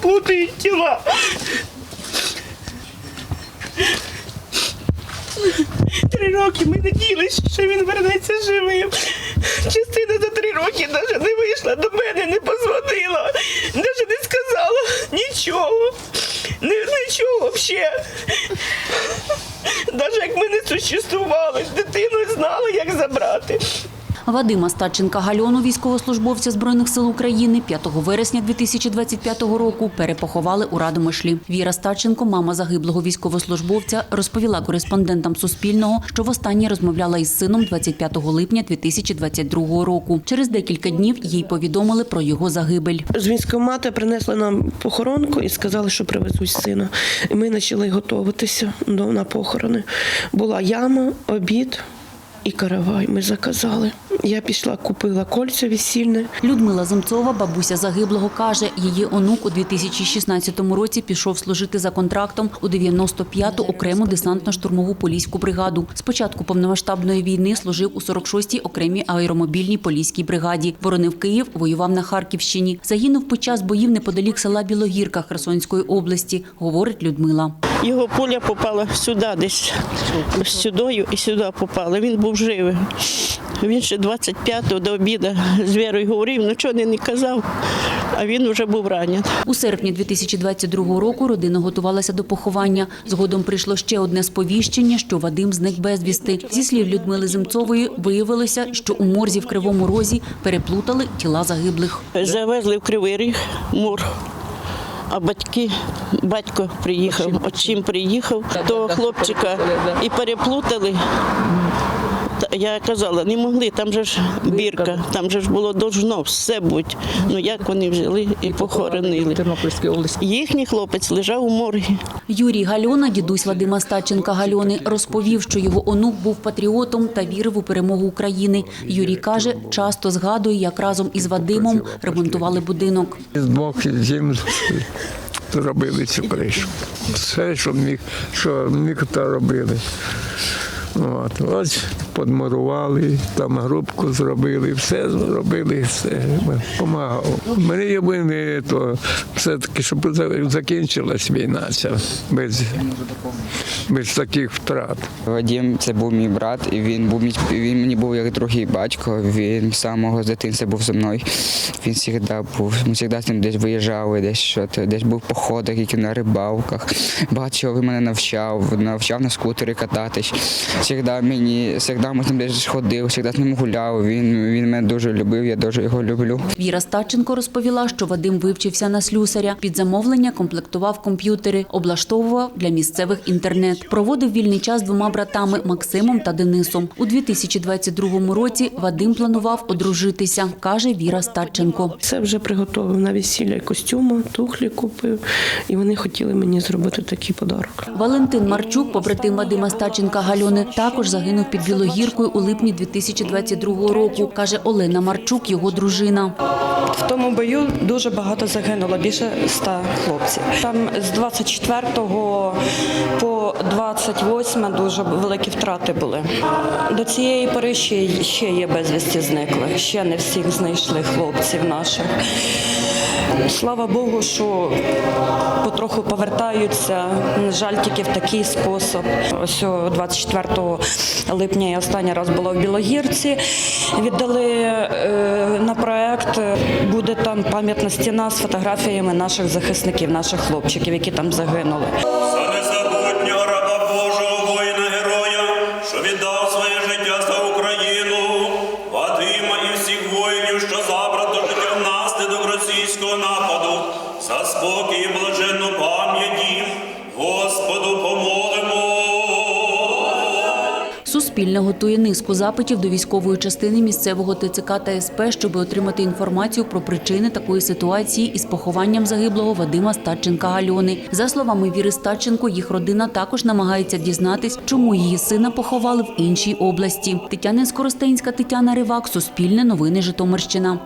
переплутають тіла. Три роки ми надіялися, що він вернеться живим. Частина за три роки навіть не вийшла до мене, не позвонила, навіть не сказала нічого. Ні, нічого взагалі. Навіть як ми не существували, дитину знали, як забрати. Вадима Стадченка Гальону, військовослужбовця Збройних сил України, 5 вересня 2025 року перепоховали у Радомишлі. Віра Стадченко, мама загиблого військовослужбовця, розповіла кореспондентам Суспільного, що востаннє розмовляла із сином 25 липня 2022 року. Через декілька днів їй повідомили про його загибель. З військкомата принесли нам похоронку і сказали, що привезуть сина. Ми почали готуватися до на похорони. Була яма, обід і каравай. Ми заказали. Я пішла, купила кольця весільне. Людмила Земцова, бабуся загиблого, каже, її онук у 2016 році пішов служити за контрактом у 95-ту окрему десантно-штурмову поліську бригаду. З початку повномасштабної війни служив у 46-й окремій аеромобільній поліській бригаді. Боронив Київ, воював на Харківщині. Загинув під час боїв неподалік села Білогірка Херсонської області, говорить Людмила. Його пуля попала сюди, десь сюдою і сюди попала. Він був живий. Він ще 25-го до обіду з Вірою говорив, нічого не казав, а він вже був ранений. У серпні 2022 року родина готувалася до поховання. Згодом прийшло ще одне сповіщення, що Вадим зник безвісти. Зі слів Людмили Земцової виявилося, що у морзі в Кривому Розі переплутали тіла загиблих. Завезли в Кривий Ріг мур. А батьки, батько приїхав, отчим приїхав до хлопчика і переплутали. Я казала, не могли, там же ж бірка, там же ж було должно все бути. Ну як вони взяли і похоронили. Їхній хлопець лежав у моргі. Юрій Гальона, дідусь Вадима Стаченка Гальони, розповів, що його онук був патріотом та вірив у перемогу України. Юрій каже, часто згадує, як разом із Вадимом ремонтували будинок. З двох зім зробили цю кришу. Все, що міг, що міг, то робили. От, ось подмурували, там грубку зробили, все зробили, все допомагав. Мрія би не то все-таки, щоб закінчилась війна ця без, без таких втрат. Вадим це був мій брат, і він був він мені був як другий батько. Він з самого з дитинства був зі мною. Він завжди був. Ми завжди з ним десь виїжджали, десь що десь був в походах, які на рибалках. Чого він мене навчав, навчав на скутері кататись. Завжди мені, завжди ми з ним десь ходив, завжди з ним гуляв. Він, він мене дуже любив, я дуже його люблю. Віра Стаченко розповіла, що Вадим вивчився на слюсаря. Під замовлення комплектував комп'ютери, облаштовував для місцевих інтернет. Проводив вільний час двома братами Максимом та Денисом. У 2022 році Вадим планував одружитися, каже Віра Стаченко. Це вже приготував на весілля і костюми, тухлі купив. І вони хотіли мені зробити такий подарок. Валентин Марчук, побратим Вадима Стаченка Гальони, також загинув під Білогіркою у липні 2022 року, каже Олена Марчук, його дружина. В тому бою дуже багато загинуло, більше ста хлопців. Там з 24 по 28 дуже великі втрати були. До цієї пори ще, ще є безвісті зникли. Ще не всіх знайшли хлопців наших. Слава Богу, що потроху повертаються. На жаль, тільки в такий спосіб. Ось о, 24 липня я останній раз була в Білогірці. Віддали е, на проект. Буде там пам'ятна стіна з фотографіями наших захисників, наших хлопчиків, які там загинули. За незабутнього раба Божого воїна героя, що віддав Суспільне готує низку запитів до військової частини місцевого ТЦК та СП, щоб отримати інформацію про причини такої ситуації із похованням загиблого Вадима Стаченка Альони. За словами Віри Стаченко, їх родина також намагається дізнатись, чому її сина поховали в іншій області. Тетяна Скоростенська, Тетяна Ривак, Суспільне новини Житомирщина.